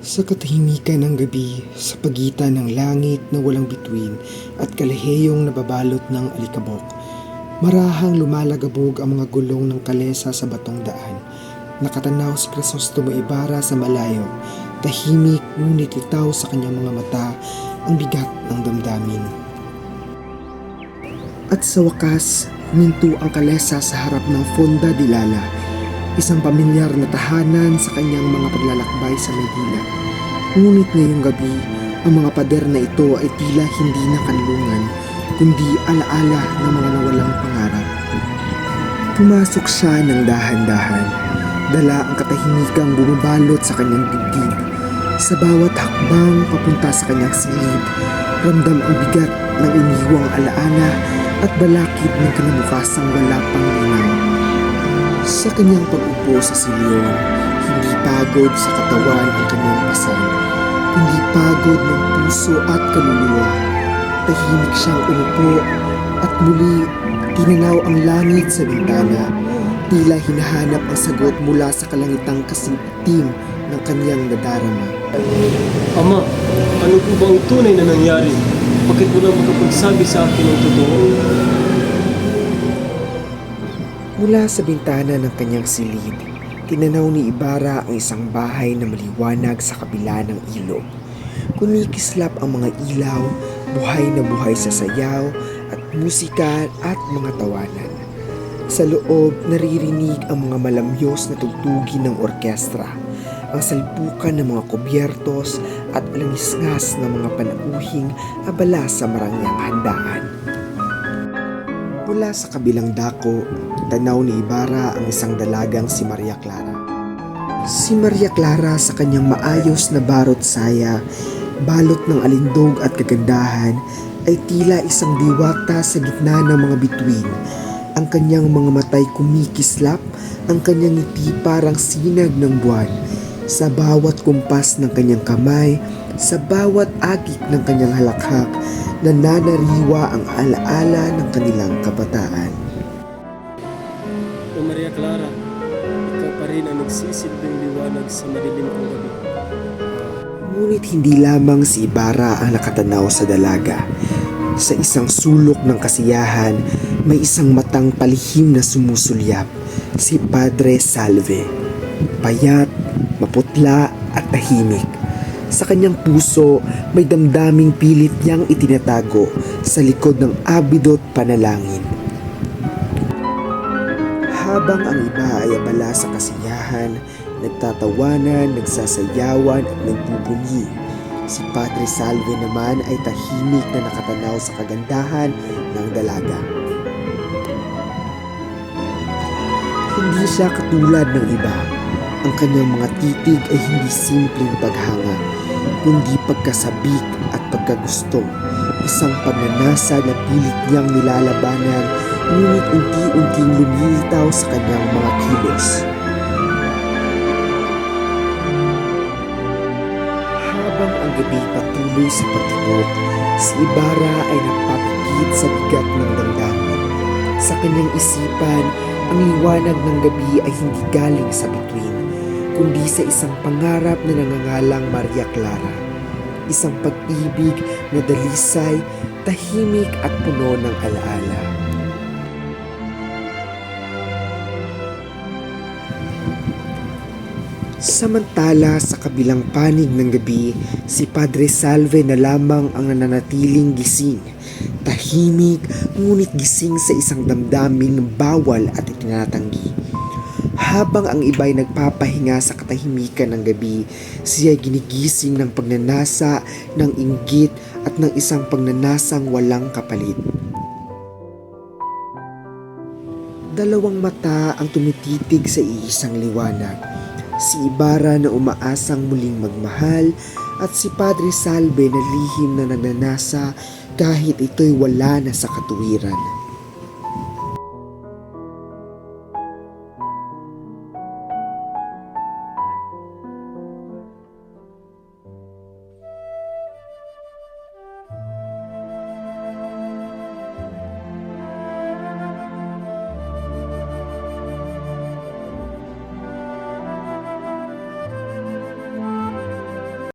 Sa katahimikan ng gabi, sa pagitan ng langit na walang bituin at kalaheyong nababalot ng alikabok, marahang lumalagabog ang mga gulong ng kalesa sa batong daan. Nakatanaw si Crisostomo Ibarra sa malayo, tahimik ngunit itaw sa kanyang mga mata ang bigat ng damdamin. At sa wakas, minto ang kalesa sa harap ng Fonda de Lala, isang pamilyar na tahanan sa kanyang mga paglalakbay sa Maynila. Ngunit ngayong gabi, ang mga pader na ito ay tila hindi na kanlungan, kundi alaala ng mga nawalang pangarap. Pumasok siya ng dahan-dahan, dala ang katahimikang bumabalot sa kanyang dibdib. Sa bawat hakbang papunta sa kanyang silid, ramdam ang bigat ng iniwang alaala at balakid ng kinabukasang wala pang linaw. Sa kanyang pag-upo sa silyon, hindi pagod sa katawan ang kanyang pasan, hindi pagod ng puso at kaluluwa. Tahimik siyang umupo at muli tinanaw ang langit sa bintana. Tila hinahanap ang sagot mula sa kalangitang kasing itim ng kanyang nadarama. Ama, ano po bang tunay na nangyari? Bakit mo na makapagsabi sa akin ng totoo? Mula sa bintana ng kanyang silid, tinanaw ni Ibarra ang isang bahay na maliwanag sa kabila ng ilog. Kumikislap ang mga ilaw, buhay na buhay sa sayaw at musika at mga tawanan. Sa loob, naririnig ang mga malamyos na tugtugin ng orkestra, ang salpukan ng mga kubyertos at alangisngas ng mga panauhing abala sa marangyang handaan. Mula sa kabilang dako, tanaw ni Ibarra ang isang dalagang si Maria Clara. Si Maria Clara sa kanyang maayos na barot saya, balot ng alindog at kagandahan, ay tila isang diwata sa gitna ng mga bituin. Ang kanyang mga matay kumikislap, ang kanyang ngiti parang sinag ng buwan. Sa bawat kumpas ng kanyang kamay, sa bawat agik ng kanyang halakhak, nananariwa ang alaala ng kanilang kabataan. Clara, ikaw pa rin ang nagsisilbing liwanag sa madilim kong gabi. Ngunit hindi lamang si Ibarra ang nakatanaw sa dalaga. Sa isang sulok ng kasiyahan, may isang matang palihim na sumusulyap, si Padre Salve. Payat, maputla at tahimik. Sa kanyang puso, may damdaming pilit niyang itinatago sa likod ng abidot panalangin. Habang ang iba ay abala sa kasiyahan, nagtatawanan, nagsasayawan at nagbubunyi. Si Padre Salve naman ay tahimik na nakatanaw sa kagandahan ng dalaga. Hindi siya katulad ng iba. Ang kanyang mga titig ay hindi simpleng paghanga, kundi pagkasabik at pagkagusto. Isang pagnanasa na pilit niyang nilalabanan, ngunit unti-unting lumilitaw sa kanyang mga kilos. Habang ang gabi patuloy sa pagtibok, si Ibarra ay napapikit sa bigat ng damdamin. Sa kanyang isipan, ang liwanag ng gabi ay hindi galing sa bituin, kundi sa isang pangarap na nangangalang Maria Clara. Isang pag-ibig na dalisay, tahimik at puno ng alaala. Samantala sa kabilang panig ng gabi, si Padre Salve na lamang ang nananatiling gising. Tahimik, ngunit gising sa isang damdamin bawal at itinatanggi. Habang ang iba'y nagpapahinga sa katahimikan ng gabi, siya ginigising ng pagnanasa, ng inggit at ng isang pagnanasang walang kapalit. Dalawang mata ang tumititig sa iisang liwanag si Ibarra na umaasang muling magmahal at si Padre Salve na lihim na nananasa kahit ito'y wala na sa katuwiran.